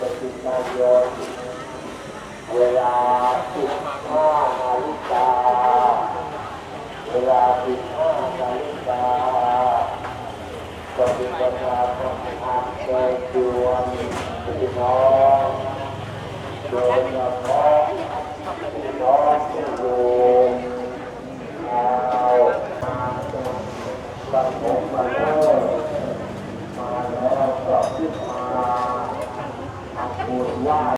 พฤศจิกาโยนเวลา15นาฬิกาเวลา15นาฬิกาปฏิบัติการของทางเชิญชวนพี่น้องโดยเฉพาะพี่น้องที่อยู่ชาวบ้านผมบ้านเลิศมา live.